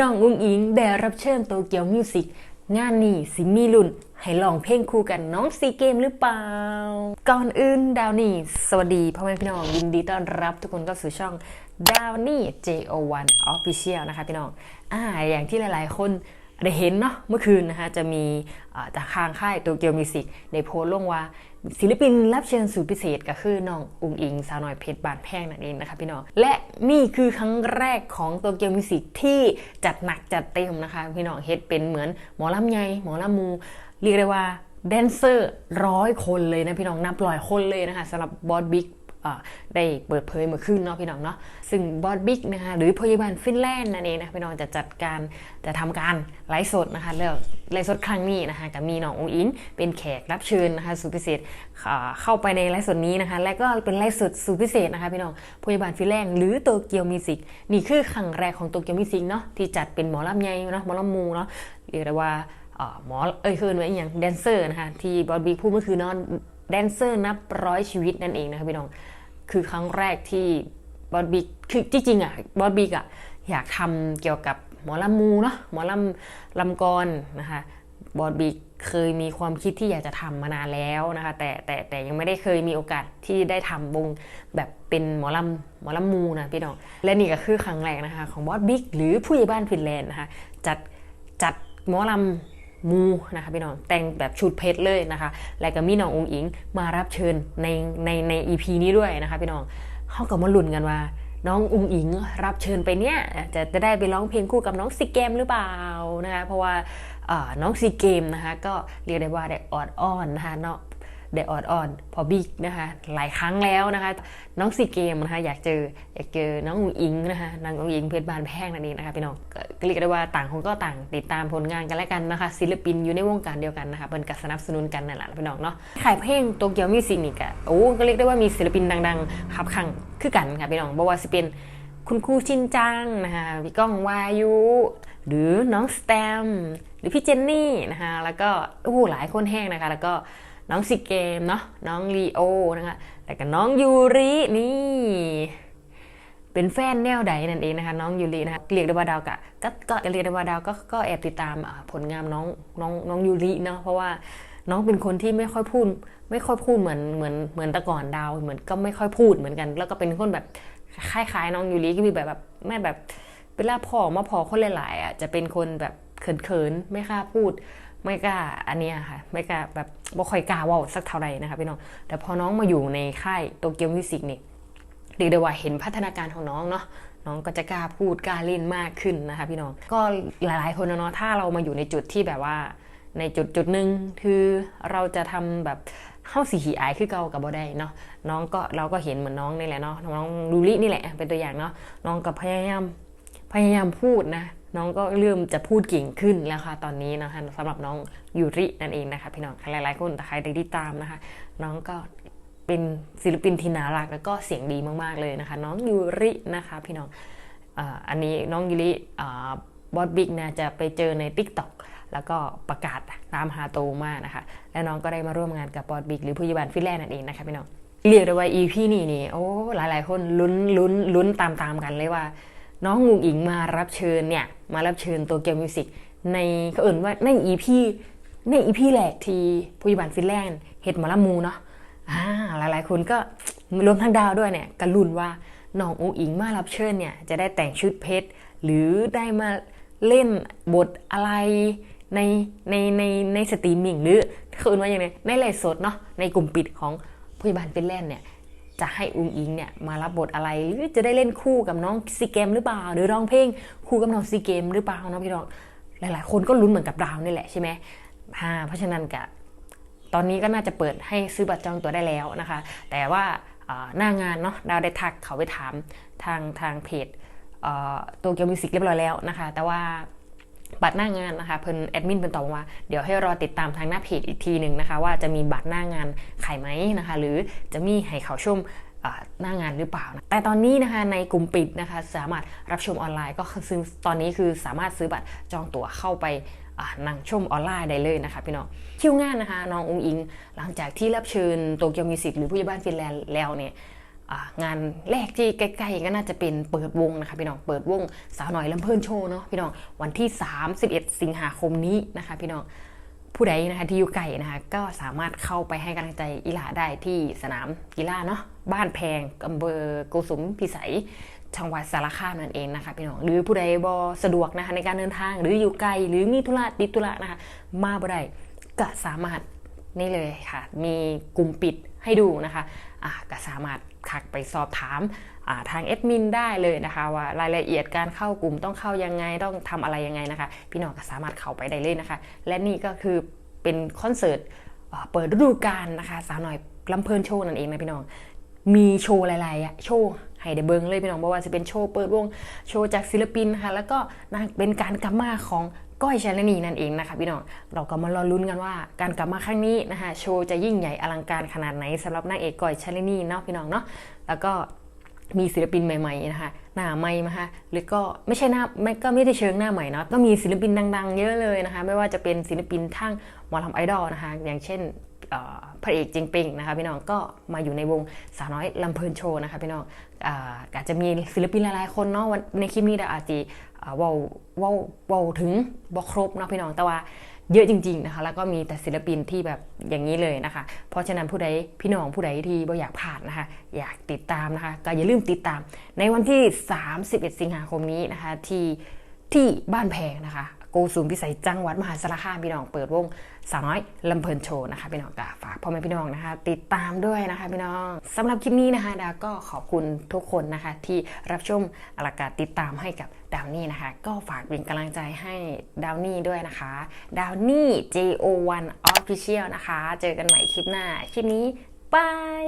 น้องอุ้งอิงได้รับเชิญโตเกียวมิวสิกงานนี้สิมีลุ่นให้ลองเพลงคู่กันน้องซีเกมหรือเปล่า ก่อนอื่นดาวนี่ สวัสดีพ่อแม่พี่น้องยินดีต้อนรับทุกคนเข้าสู่ช่องดาวนี่ JO1 Official นะคะพี่น้องอ่าอย่างที่หลายๆ คนได้เห็นเนาะเมื่อคืนนะคะจะมีอ่าจากทางค่ายโตเกียวมิวสิกได้โพสต์ลงว่า ศิลปินรับเชิญสุดพิเศษก็คือน้องอุงอิงสาวน้อยเพชรบานแพงนั่นเองนะคะพี่น้องและนี่คือครั้งแรกของโตเกียวมิวสิกที่จัดหนักจัดเต็มนะคะพี่น้องเฮ็ดเป็นเหมือนหมอลำไยหมอลำมูเรียกได้ว่าแดนเซอร์ร้อยคนเลยนะพี่น้องนับร้อยคนเลยนะคะสำหรับบอสบิ๊ก ได้เปิดเผยเมื่อคืนเนาะพี่น้องเนาะซึ่งบอสบิ๊กนะคะหรือพยาบาลฟินแลนด์นั่นเองนะพี่น้องจะจัดการจะทำการไลฟ์สดนะคะแล้วไลฟ์สดครั้งนี้นะคะกับมีน้ององอินเป็นแขกรับเชิญนะคะสุดพิเศษเข้าไปในไลฟ์สดนี้นะคะ และก็เป็นไลฟ์สดสุดพิเศษนะคะพี่น้องพยาบาลฟินแลนด์หรือโตเกียวมิวสิกนี่คือครั้งแรกของโตเกียวมิวสิกเนาะที่จัดเป็นหมอลำใหญ่เนาะหมอลำมูเนาะเรียกได้ว่าหมอเอ้ยคือว่าอย่างแดนเซอร์นะคะที่บอสบิ๊กพูดเมื่อคืนนาะแดนเซอร์นับร้อยชีวิตนั่นเองนะคะพี่น้อง คือครั้งแรกที่บอสบิ๊กคือจริงๆอะบอสบิ๊กอะอยากทำเกี่ยวกับหมอลำมูเนาะหมอลำลำกรนะคะบอสบิ๊กเคยมีความคิดที่อยากจะทำมานานแล้วนะคะ แต่แต่แต่ยังไม่ได้เคยมีโอกาสที่ได้ทำวงแบบเป็นหมอลำหมอลำมูนะพี่น้องและนี่ก็คือครั้งแรกนะคะ ของบอสบิ๊กหรือผู้ใหญ่บ้านฟินแลนด์นะคะจัดจัดหมอลำ มูนะคะพี่น้องแต่งแบบชุดเพชรเลยนะคะ และก็มีน้ององอิงมารับเชิญในในในอีพีนี้ด้วยนะคะพี่น้องเขากับมาลุ้นกันว่า น้ององอิงรับเชิญไปเนี่ยจะจะได้ไปร้องเพลงคู่กับน้องซีเกมหรือเปล่านะคะเพราะว่าน้องซีเกมนะคะก็เรียกได้ว่าได้ออดอ้อนนะคะเนาะ ได้ออดอ่อนพอบิ๊กนะคะหลายครั้งแล้วนะคะ น้องซีเกมนะคะอยากเจออยากเจอน้องอุ๋งอิงนะคะนางอุ๋งอิงเพชรบานแพงนั่นเองนะคะพี่น้องก็เรียกได้ว่าต่างคนก็ต่างติดตามผลงานกันและกันนะคะ ศิลปินอยู่ในวงการเดียวกันนะคะเป็นการสนับสนุนกันนั่นแหละพี่น้องเนาะขายเพลงโตเกียวมิวสิกนี่ก็โอ้ก็เรียกได้ว่ามีศิลปินดังๆขับขังคือกันค่ะพี่น้องบอกว่าสิเป็นคุณครูชินจังนะคะพี่ก้องวายุหรือน้องสแตมหรือพี่เจนนี่นะคะแล้วก็โอ้หลายคนแห้งนะคะ แล้วก็ น้องซิเกมเนาะน้องลีโอนะคะแล้วก็น้องยูรินี่เป็นแฟนแนวใดนั่นเองนะคะน้องยูรินะคะเรียกได้ว่าดาวกะก็ก็เรียกได้ว่าดาวก็ก็แอบติดตามผลงานน้องน้องน้องยูริเนาะเพราะว่าน้องเป็นคนที่ไม่ค่อยพูด ไม่ค่อยพูดเหมือนเหมือนเหมือนแต่ก่อนดาวเหมือนก็ไม่ค่อยพูดเหมือนกัน แล้วก็เป็นคนแบบคล้ายๆน้องยูริก็มีแบบแบบแม่แบบเวลาพอมาพอคนหลายๆอะจะเป็นคนแบบเขินๆไม่กล้าพูด ไม่กล้าอันนี้ค่ะไม่กล้าแบบบ่ค่อยกล้าว่าสักเท่าไหร่นะคะพี่น้องแต่พอน้องมาอยู่ในค่ายโตเกียวมิวสิกนี่เรียกได้ว่าเห็นพัฒนาการของน้องเนาะน้องก็จะกล้าพูดกล้าเล่นมากขึ้นนะคะพี่น้องก็หลายๆคนเนาะถ้าเรามาอยู่ในจุดที่แบบว่าในจุดจุดหนึ่งคือเราจะทำแบบเข้าสีขีอายคือเก่ากับบ่ได้เนาะน้องก็เราก็เห็นเหมือนน้องนี่แหละเนาะน้องดูลินี่แหละเป็นตัวอย่างเนาะน้องก็พยายามพยายามพูดนะ น้องก็เริ่มจะพูดเก่งขึ้นแล้วค่ะตอนนี้นะคะสำหรับน้องยูรินั่นเองนะคะ พี่น้องหลายๆคนแต่ใครได้ติดตามนะคะ น้องก็เป็นศิลปินที่น่ารักแล้วก็เสียงดีมากๆเลยนะคะ น้องยูรินะคะ พี่น้องอ,อันนี้น้องยูริบอสบิ๊กนะจะไปเจอใน t ิ k t o k แล้วก็ประกาศตามหาโตมากนะคะ และน้องก็ได้มาร่วมงานกับบอสบิ๊กหรือผู้ยาบาลฟิแลนด์นั่นเองนะคะพี่น้องเรียกได้ว่า EP นี่นี่โอ้หลายๆ คนลุ้นลุ้นลุ้นตามๆกันเลยว่า น้องงูอิงมารับเชิญเนี่ยมารับเชิญตัวเกียวมิวสิกในเขาเอ่นว่าใน EP ใน EP แรกที่ผู้ยาบาลฟินแลนด์เฮ็ดหมาละมูเนาะอ่าหลายๆคนก็รวมทั้งดาวด้วยเนี่ยกระลุนว่าน้ององอิงมารับเชิญเนี่ยจะได้แต่งชุดเพชรหรือได้มาเล่นบทอะไรในในในในสตรีมมิ่งหรือคืนว่าอย่างไรในไลฟ์สดเนาะในกลุ่มปิดของผู้บานเป็นแลนด์เนี่ย จะให้อุ้งอิงเนี่ยมารับบทอะไรหรือจะได้เล่นคู่กับน้องซีเกมหรือเปล่า หรือร้องเพลงคู่กับน้องซีเกมหรือเปล่าเนาะพี่น้องหลายๆ คนก็ลุ้นเหมือนกับดาวนี่แหละใช่ไหมอ่าเพราะฉะนั้นกะตอนนี้ก็น่าจะเปิดให้ซื้อบัตรจองตัวได้แล้วนะคะ แต่ว่าหน้างานเนาะดาวได้ทักเขาไปถามทางทางเพจตัวเกียวมิวสิกเรียบร้อยแล้วนะคะ แต่ว่า บัตรหน้างานนะคะเพิ่นแอดมินเพิ่นตอบว่าเดี๋ยวให้รอติดตามทางหน้าเพจอีกทีหนึ่งนะคะ ว่าจะมีบัตรหน้างานขายไหมนะคะ หรือจะมีให้เขาชมหน้างานหรือเปล่านะแต่ตอนนี้นะคะในกลุ่มปิดนะคะสามารถรับชมออนไลน์ก็คือตอนนี้คือสามารถซื้อบัตรจองตั๋วเข้าไปนั่งชมออนไลน์ได้เลยนะคะพี่น้องคิวงานนะคะน้ององอิง หลังจากที่รับเชิญโตเกียวมิวสิกหรือผู้ใหญ่บ้านฟินแลนด์แล้วเนี่ย งานแรกที่ใกล้ๆก็น่าจะเป็นเปิดวงนะคะพี่น้องเปิดวงสาวหน่อยลำเพลินโชว์เนาะพี่น้องวันที่ 31 สิงหาคมนี้นะคะพี่น้องผู้ใดนะคะที่อยู่ไกลนะคะก็สามารถเข้าไปให้กำลังใจอีหลาได้ที่สนามกีฬาเนาะบ้านแพงอำเภอโกสุมพิสัยจังหวัดสารคามนั่นเองนะคะพี่น้องหรือผู้ใดบอสะดวกนะคะในการเดินทาง หรืออยู่ไกลหรือมีธุระติดธุระนะคะมาบ่ได้ก็สามารถนี่เลยค่ะ มีกลุ่มปิดให้ดูนะคะอะก็สามารถ ทักไปสอบถามาทางแอดมินได้เลยนะคะว่ารายละเอียดการเข้ากลุ่มต้องเข้ายังไงต้องทำอะไรยังไงนะคะ พี่น้องก็สามารถเข้าไปได้เลยนะคะ และนี่ก็คือเป็นคอนเสิร์ตเปิดฤดูกาลนะคะ สาวหน่อยลำเพลินโชว์นั่นเองนะพี่น้องมีโชว์หลายๆโชว์ให้ได้เบิงเลยพี่น้องบอกว่าจะเป็นโชว์เปิดวงโชว์จากศิลปินนะคะแล้วก็นะเป็นการกลับมาของ ก้อยชาลนีนั่นเองนะคะพี่น้อง เราก็มารอลุ้นกันว่า การกลับมาครั้งนี้นะคะโชว์จะยิ่งใหญ่อลังการขนาดไหนสำหรับนางเอกก้อยชาลนีเนาะพี่น้องเนาะ แล้วก็มีศิลปินใหม่ๆนะคะหน้าใหม่มาฮะหรือก็ไม่ใช่หน้าไม่ก็ไม่ได้เชิงหน้าใหม่เนาะก็มีศิลปินดัง ๆ เยอะเลยนะคะ ไม่ว่าจะเป็นศิลปินทั้งหมอลำไอดอลนะคะ อย่างเช่น พระเอกจริงปิงนะคะพี่น้องก็มาอยู่ในวงสาวน้อยลำเพลินโชว์นะคะพี่น้องอาจจะมีศิลปินหลายๆคนเนาะวันในคลิปนี้เราอาจจะอ่าว้าว้าวถึงบอครบเนาะพี่น้องแต่ว่าเยอะจริงๆนะคะแล้วก็มีแต่ศิลปินที่แบบอย่างนี้เลยนะคะ เพราะฉะนั้นผู้ใดพี่น้องผู้ใดที่บ่อยากพลาดนะคะ อยากติดตามนะคะ ก็อย่าลืมติดตาม ในวันที่ 31 สิงหาคมนี้นะคะที่ที่บ้านแพงนะคะ โกสุมพิสัยจังหวัดมหาสารคามพี่น้องเปิดวงสาวน้อยลำเพลินโชว์นะคะพี่น้องก็ฝากพ่อแม่พี่น้องนะคะ ติดตามด้วยนะคะพี่น้องสำหรับคลิปนี้นะคะดาก็ขอบคุณทุกคนนะคะ ที่รับชมอลากาศติดตามให้กับดาวนี่นะคะ ก็ฝากเป็นกำลังใจให้ดาวนี่ด้วยนะคะ ดาวนี่ JO1 Official นะคะ เจอกันใหม่คลิปหน้า คลิปนี้บาย